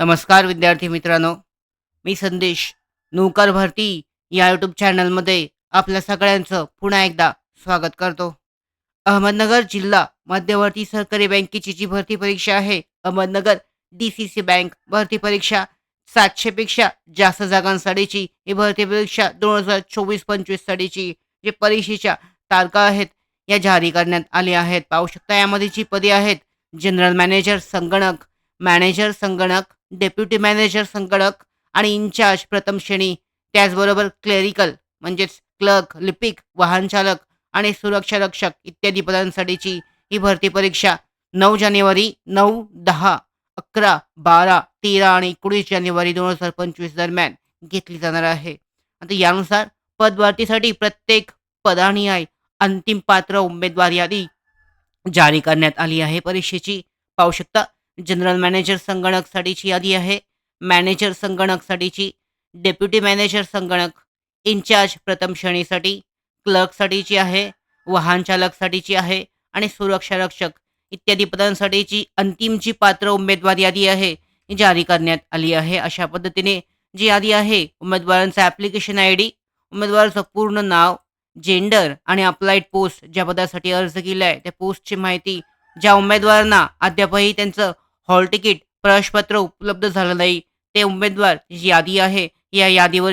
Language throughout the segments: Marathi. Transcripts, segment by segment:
नमस्कार विद्यार्थी मित्रांनो. मी संदेश नौकर भरती या यूट्यूब चॅनलमध्ये आपल्या सगळ्यांचं पुन्हा एकदा स्वागत करतो. अहमदनगर जिल्हा मध्यवर्ती सहकारी बँकेची जी भरती परीक्षा आहे Ahmednagar D C C bank भरती परीक्षा सातशेपेक्षा जास्त जागांसाठीची. ही भरती परीक्षा दोन हजार चोवीस पंचवीससाठीची जे परीक्षेच्या तारखा आहेत या जारी करण्यात आल्या आहेत. पाहू शकता यामध्ये जी पदे आहेत जनरल मॅनेजर संगणक मॅनेजर संगणक डेप्युटी मॅनेजर संगणक आणि इन्चार्ज प्रथम श्रेणी त्याचबरोबर क्लेरिकल म्हणजेच क्लर्क लिपिक वाहन चालक आणि सुरक्षा रक्षक इत्यादी पदांसाठीची ही भरती परीक्षा नऊ जानेवारी नऊ दहा अकरा बारा तेरा आणि एकोणीस जानेवारी दोन हजार पंचवीस दरम्यान घेतली जाणार आहे. आता यानुसार पदभरतीसाठी प्रत्येक पदानिहाय अंतिम पात्र उमेदवार यादी जारी करण्यात आली आहे. परीक्षेची पाहू शकता जनरल मॅनेजर संगणकसाठीची यादी आहे. मॅनेजर संगणकसाठीची डेप्युटी मॅनेजर संगणक इन्चार्ज प्रथम श्रेणीसाठी क्लर्कसाठीची आहे वाहन चालकसाठीची आहे आणि सुरक्षा रक्षक इत्यादी पदांसाठीची अंतिम जी पात्र उमेदवार यादी आहे ही जारी करण्यात आली आहे. अशा पद्धतीने जी यादी आहे उमेदवारांचा ॲप्लिकेशन आय डी उमेदवाराचं पूर्ण नाव जेंडर आणि अप्लाइड पोस्ट ज्या पदासाठी अर्ज केला आहे त्या पोस्टची माहिती ज्या उमेदवारांना अद्यापही त्यांचं हॉल तिकीट प्रवेशपत्र उपलब्ध झालं नाही. ते उमेदवार जी यादी आहे या यादीवर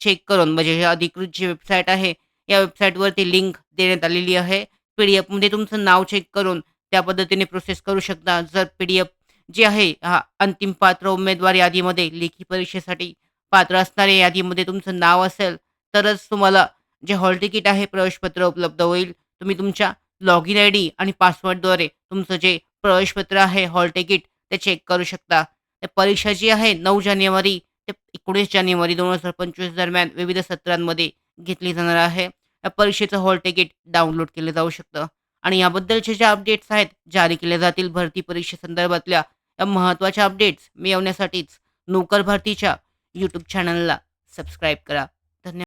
चेक करून म्हणजे अधिकृत जी वेबसाईट आहे या वेबसाईटवरती लिंक देण्यात आलेली आहे. पी डी एफमध्ये तुमचं नाव चेक करून त्या पद्धतीने प्रोसेस करू शकता. जर पी डी एफ जे आहे हा अंतिम पात्र उमेदवार यादीमध्ये लेखी परीक्षेसाठी पात्र असणाऱ्या यादीमध्ये तुमचं नाव असेल तरच तुम्हाला जे हॉल तिकीट आहे प्रवेशपत्र उपलब्ध होईल. तुम्ही तुमच्या लॉग इन आय डी आणि पासवर्डद्वारे तुमचं जे प्रवेशपत्र आहे हॉल तिकीट ते चेक करू शकता. त्या परीक्षा जी आहे नऊ जानेवारी ते एकोणीस जानेवारी दोन हजार पंचवीस दरम्यान विविध सत्रांमध्ये घेतली जाणार आहे. या परीक्षेचं हॉल तिकीट डाउनलोड केलं जाऊ शकतं. आणि याबद्दलचे ज्या अपडेट्स आहेत जारी केल्या जातील भरती परीक्षेसंदर्भातल्या या महत्त्वाच्या अपडेट्स मिळवण्यासाठीच नोकर भरतीच्या यूट्यूब चॅनलला सबस्क्राईब करा. धन्यवाद.